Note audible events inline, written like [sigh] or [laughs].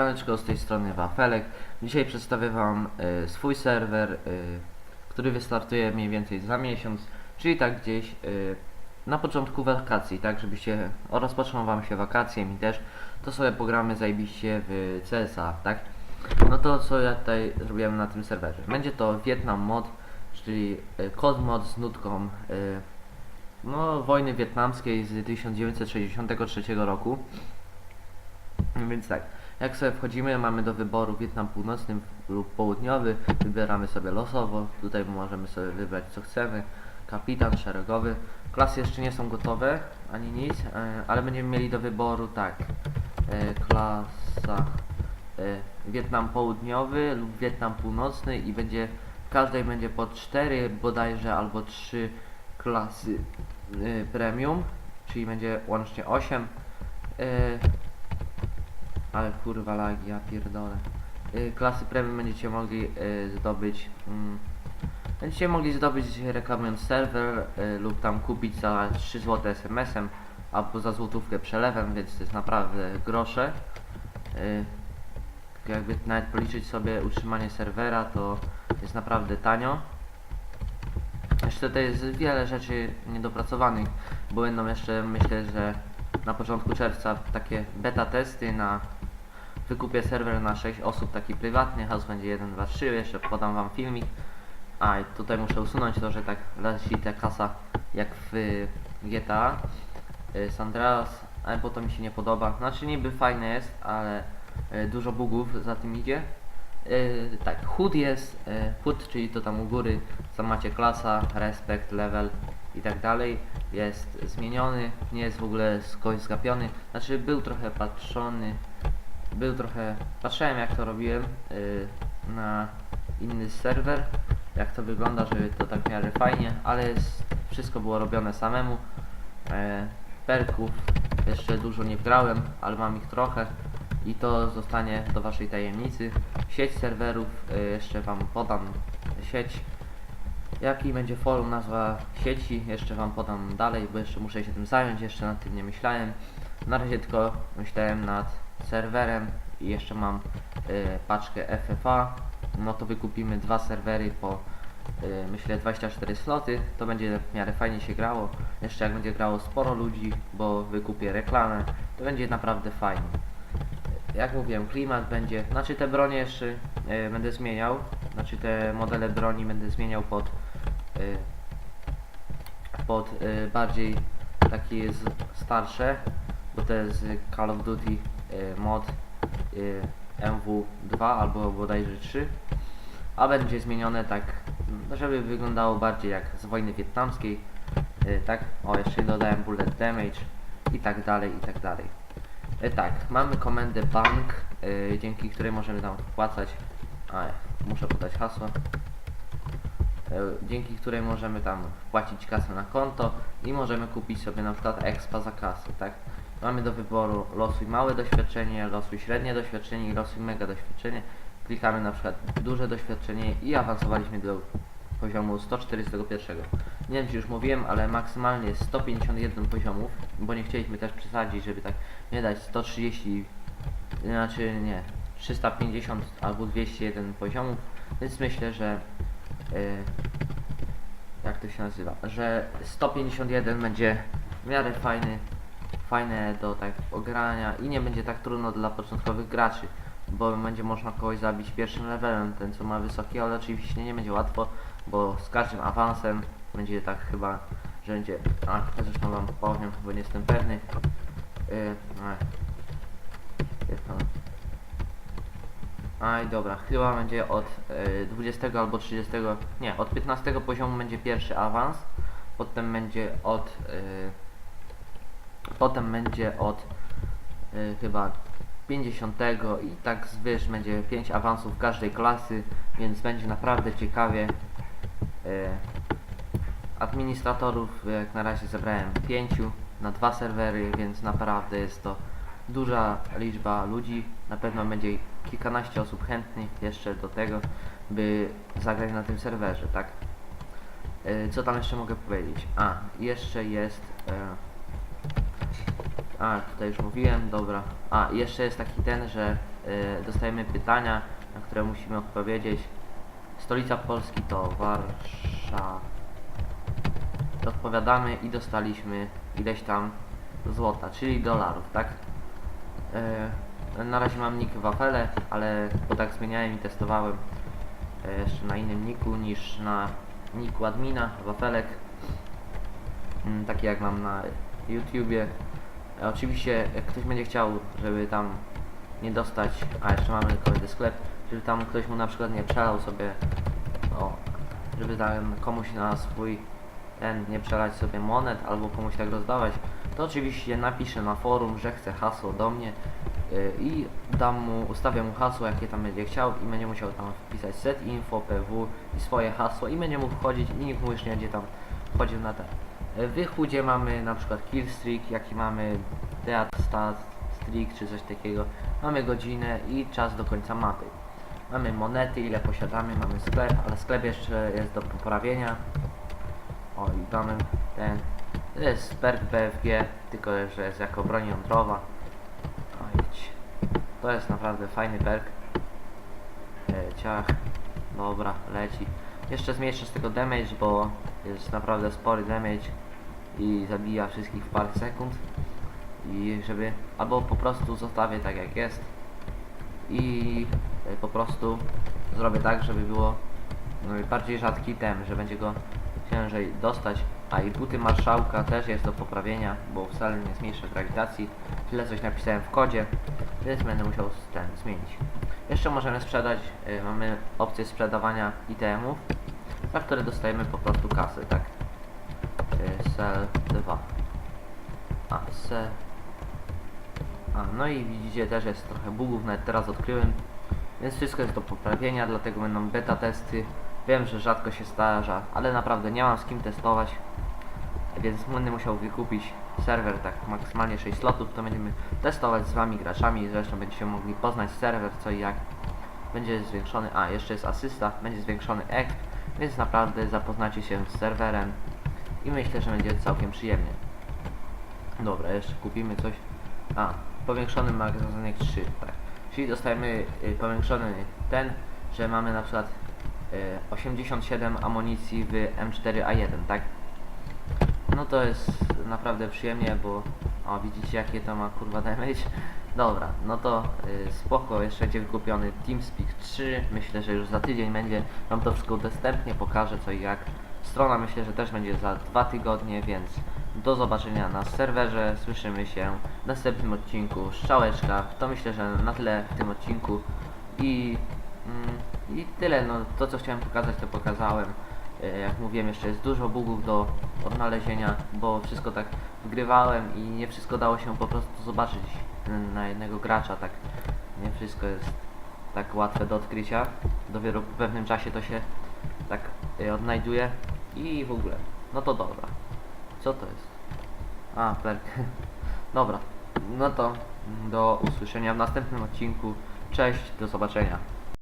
Siemaneczko, z tej strony Wafelek. Dzisiaj przedstawię Wam e, swój serwer, e, który wystartuje mniej więcej za miesiąc, czyli tak gdzieś e, na początku wakacji, tak żebyście, rozpoczną Wam się wakacje, mi też, to sobie pogramy zajebiście w CSA, tak? No to co ja tutaj zrobiłem na tym serwerze. Będzie to Vietnam mod, czyli e, kod mod z nutką e, no, wojny wietnamskiej z 1963 roku. Więc tak, jak sobie wchodzimy, mamy do wyboru Wietnam Północny lub Południowy, wybieramy sobie losowo, tutaj możemy sobie wybrać co chcemy, kapitan szeregowy, klasy jeszcze nie są gotowe, ani nic, e, ale będziemy mieli do wyboru tak, e, klasa e, Wietnam Południowy lub Wietnam Północny i będzie, w każdej będzie po 4 bodajże albo 3 klasy premium, czyli będzie łącznie 8. Ale kurwa lagi, ja pierdolę. Y, klasy premium będziecie mogli y, zdobyć. Mm, będziecie mogli zdobyć reklamując serwer y, lub tam kupić za 3 zł SMS-em albo za złotówkę przelewem, więc to jest naprawdę grosze. Jakby nawet policzyć sobie utrzymanie serwera, to jest naprawdę tanio. Jeszcze tutaj jest wiele rzeczy niedopracowanych, bo będą jeszcze myślę, że na początku czerwca takie beta testy na wykupię serwer na 6 osób taki prywatny, house będzie 1, 2, 3, jeszcze podam wam filmik. A i tutaj muszę usunąć to, że tak leci ta kasa jak w y, GTA y, San Andreas, ale bo to mi się nie podoba. Znaczy niby fajne jest, ale y, dużo bugów za tym idzie. Y, tak, HUD jest, y, HUD, czyli to tam u góry, tam macie klasa, respekt, level i tak dalej, jest zmieniony, nie jest w ogóle zgapiony, znaczy był trochę patrzony, był trochę, patrzyłem jak to robiłem y, na inny serwer, jak to wygląda, żeby to tak w miarę fajnie, ale jest, wszystko było robione samemu, e, perków jeszcze dużo nie wgrałem, ale mam ich trochę i to zostanie do waszej tajemnicy. Sieć serwerów, y, jeszcze wam podam sieć, jaki będzie forum, nazwa sieci, jeszcze wam podam dalej, bo jeszcze muszę się tym zająć, jeszcze nad tym nie myślałem. Na razie tylko myślałem nad serwerem i jeszcze mam y, paczkę FFA. No to wykupimy dwa serwery po y, myślę 24 sloty. To będzie w miarę fajnie się grało. Jeszcze jak będzie grało sporo ludzi, bo wykupię reklamę, to będzie naprawdę fajnie. Jak mówiłem, klimat będzie, znaczy te bronie jeszcze y, będę zmieniał, znaczy te modele broni będę zmieniał pod y, pod y, bardziej takie z, starsze, bo to jest Call of Duty mod y, MW2 albo bodajże 3, a będzie zmienione tak, żeby wyglądało bardziej jak z wojny wietnamskiej, y, tak, o jeszcze dodałem bullet damage i tak dalej, i tak dalej. Y, tak, mamy komendę bank, y, dzięki której możemy tam wpłacać, a muszę podać hasło, dzięki której możemy tam wpłacić kasę na konto i możemy kupić sobie na przykład expa za kasę, tak? Mamy do wyboru losuj małe doświadczenie, losuj średnie doświadczenie i losuj mega doświadczenie. Klikamy na przykład duże doświadczenie i awansowaliśmy do poziomu 141. Nie wiem czy już mówiłem, ale maksymalnie jest 151 poziomów, bo nie chcieliśmy też przesadzić, żeby tak nie dać 130, znaczy nie, 350 albo 201 poziomów, więc myślę, że y, jak to się nazywa, że 151 będzie w miarę fajny, fajne do tak ogrania i nie będzie tak trudno dla początkowych graczy, bo będzie można kogoś zabić pierwszym levelem, ten co ma wysoki, ale oczywiście nie będzie łatwo, bo z każdym awansem będzie tak chyba, że będzie, a zresztą wam powiem, bo nie jestem pewny. Yy, to. Aj, dobra, chyba będzie od y, 20 albo 30, nie, od 15 poziomu będzie pierwszy awans, potem będzie od, y, potem będzie od y, chyba 50 i tak zwyż będzie 5 awansów każdej klasy, więc będzie naprawdę ciekawie. Y, administratorów jak na razie zebrałem 5 na dwa serwery, więc naprawdę jest to duża liczba ludzi. Na pewno będzie kilkanaście osób chętnych jeszcze do tego, by zagrać na tym serwerze, tak? E, co tam jeszcze mogę powiedzieć? A, jeszcze jest... E, a, tutaj już mówiłem, dobra. A, jeszcze jest taki ten, że e, dostajemy pytania, na które musimy odpowiedzieć. Stolica Polski to Warszawa. Odpowiadamy i dostaliśmy ileś tam złota, czyli dolarów, tak? E, na razie mam nick Wafele, ale bo tak zmieniałem i testowałem e, jeszcze na innym niku niż na niku admina, Wafelek. Mm, taki jak mam na YouTubie. E, oczywiście jak ktoś będzie chciał, żeby tam nie dostać, a jeszcze mamy kolejny sklep, żeby tam ktoś mu na przykład nie przelał sobie, o, żeby tam komuś na swój ten nie przelać sobie monet albo komuś tak rozdawać, to oczywiście napiszę na forum, że chce hasło do mnie yy, i dam mu, ustawię mu hasło jakie tam będzie chciał i będzie musiał tam wpisać set info, pw i swoje hasło i będzie mógł wchodzić i nikt mu już nie będzie tam wchodził na ten. W chudzie mamy na przykład killstreak, jaki mamy dead stat streak czy coś takiego. Mamy godzinę i czas do końca mapy. Mamy monety, ile posiadamy, mamy sklep, ale sklep jeszcze jest do poprawienia. O i mamy ten. To jest perk BFG, tylko że jest jako broń jądrowa. O idź. To jest naprawdę fajny perk. E, ciach. Dobra, leci. Jeszcze zmniejszę z tego damage, bo jest naprawdę spory damage i zabija wszystkich w parę sekund. I żeby albo po prostu zostawię tak jak jest i e, po prostu zrobię tak, żeby było no, bardziej rzadki tem, że będzie go ciężej dostać. A i buty marszałka też jest do poprawienia, bo wcale nie zmniejsza grawitacji. Tyle coś napisałem w kodzie, więc będę musiał ten zmienić. Jeszcze możemy sprzedać, y, mamy opcję sprzedawania itemów, za które dostajemy po prostu kasy, tak? Y, sell 2. A, sell. A, no i widzicie też jest trochę bugów, nawet teraz odkryłem. Więc wszystko jest do poprawienia, dlatego będą beta testy. Wiem, że rzadko się zdarza, ale naprawdę nie mam z kim testować. Więc będę musiał wykupić serwer tak maksymalnie 6 slotów, to będziemy testować z wami graczami, zresztą będziecie mogli poznać serwer co i jak. Będzie zwiększony, a jeszcze jest asysta, będzie zwiększony exp, więc naprawdę zapoznacie się z serwerem i myślę, że będzie całkiem przyjemnie. Dobra, jeszcze kupimy coś. A, powiększony magazynek 3, tak. Czyli dostajemy y, powiększony ten, że mamy na przykład y, 87 amunicji w M4A1, tak? No to jest naprawdę przyjemnie, bo o widzicie jakie to ma kurwa damage. Dobra, no to y, spoko, jeszcze będzie wykupiony TeamSpeak 3, myślę, że już za tydzień będzie wam to wszystko udostępnię, pokażę co i jak. Strona myślę, że też będzie za dwa tygodnie, więc do zobaczenia na serwerze, słyszymy się w następnym odcinku, Strzałeczka, to myślę, że na tyle w tym odcinku. I, mm, i tyle, no to co chciałem pokazać to pokazałem. E, Jak mówiłem, jeszcze jest dużo bugów do odnalezienia, bo wszystko tak wgrywałem i nie wszystko dało się po prostu zobaczyć na jednego gracza, tak nie wszystko jest tak łatwe do odkrycia. Dopiero po pewnym czasie to się tak e, odnajduje i w ogóle. No to dobra. Co to jest? A, perk. [laughs] Dobra. No to do usłyszenia w następnym odcinku. Cześć, do zobaczenia.